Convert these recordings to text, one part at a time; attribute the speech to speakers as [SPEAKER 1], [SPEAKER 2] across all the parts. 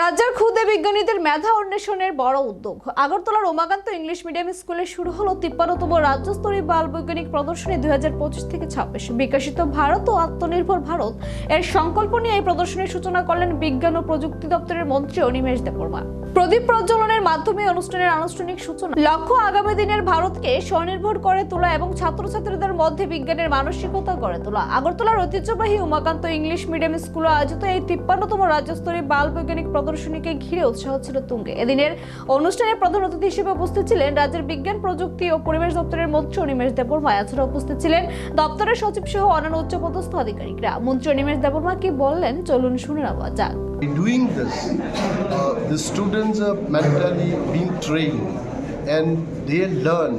[SPEAKER 1] রাজ্যের ক্ষুদে বিজ্ঞানীদের মেধা অন্বেষণের বড় উদ্যোগ। আগরতলার ওমাকান্ত ইংলিশ মিডিয়াম স্কুলে শুরু হলো তিপ্পান্নতম রাজ্যস্তরীয় বাল বৈজ্ঞানিক প্রদর্শনী দুই হাজার পঁচিশ থেকে ছাব্বিশ। বিকশিত ভারত ও আত্মনির্ভর ভারত এর সংকল্প নিয়ে এই প্রদর্শনীর সূচনা করলেন বিজ্ঞান ও প্রযুক্তি দপ্তরের মন্ত্রী অনিমেষ দেববর্মা। প্রদীপ প্রজ্বলনের মাধ্যমে অনুষ্ঠানের আনুষ্ঠানিক সূচনা। লক্ষ্য আগামী দিনের ভারতকে স্বনির্ভর করে তোলা এবং ছাত্রছাত্রীদের মধ্যে বিজ্ঞানের মানসিকতা গড়ে তোলা। আগরতলার ঐতিহ্যবাহী উমাকান্ত ইংলিশ মিডিয়াম স্কুলে আয়োজিত এই তিপ্পান্নতম রাজ্যস্তরীয় বাল বৈজ্ঞানিক প্রদর্শনীকে ঘিরে উৎসাহ ছিল তুঙ্গে। এদিনের অনুষ্ঠানে প্রধান অতিথি হিসেবে উপস্থিত ছিলেন রাজ্যের বিজ্ঞান প্রযুক্তি ও পরিবেশ দপ্তরের মন্ত্রী অনিমেষ দেববর্মা। এছাড়া উপস্থিত ছিলেন দপ্তরের সচিব সহ অন্যান্য উচ্চপদস্থ আধিকারিকরা। মন্ত্রী অনিমেষ দেববর্মা কি বললেন? চলুন শুনে নেওয়া যাক।
[SPEAKER 2] By doing this, uh, students are mentally being trained and they learn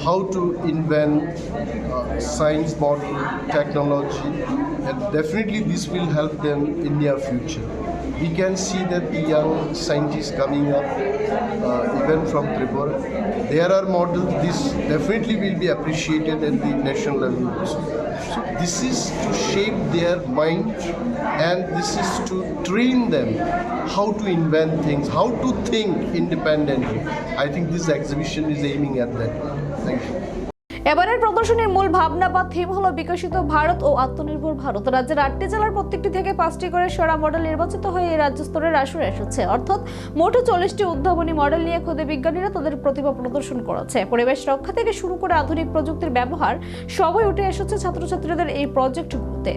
[SPEAKER 2] how to invent uh, science model, technology, and definitely this will help them in their future. We can see that the young scientists coming up, uh, even from Tripura, there are models. This definitely will be appreciated at the national level also. So this is to shape their mind and this is to train them how to invent things, how to think independently. I think this exhibition is aiming at that. Thank you.
[SPEAKER 1] এবারের প্রদর্শনীর মূল ভাবনা বা theme হলো বিকশিত ভারত ও আত্মনির্ভর ভারত। রাজ্যের আটটি জেলার প্রত্যেকটি থেকে পাঁচটি করে সেরা মডেল নির্বাচিত হয়ে এই রাজ্য স্তরের আসরে এসেছে। অর্থাৎ মোট চল্লিশটি উদ্ভাবনী মডেল নিয়ে খুদে বিজ্ঞানীরা তাদের প্রতিভা প্রদর্শন করেছে। পরিবেশ রক্ষা থেকে শুরু করে আধুনিক প্রযুক্তির ব্যবহার সবই উঠে এসেছে ছাত্রছাত্রীদের এই প্রজেক্টগুলোতে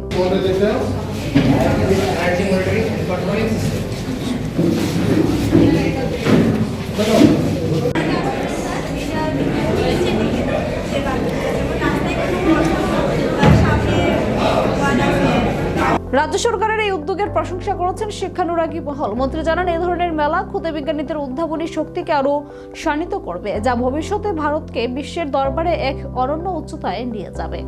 [SPEAKER 1] রাজ্য সরকারের এই উদ্যোগের প্রশংসা করেছেন শিক্ষানুরাগী মহল। মন্ত্রী জানান এই ধরনের মেলা ক্ষুদে বিজ্ঞানীদের উদ্ভাবনী শক্তিকে আরও শানিত করবে, যা ভবিষ্যতে ভারতকে বিশ্বের দরবারে এক অনন্য উচ্চতায় নিয়ে যাবে।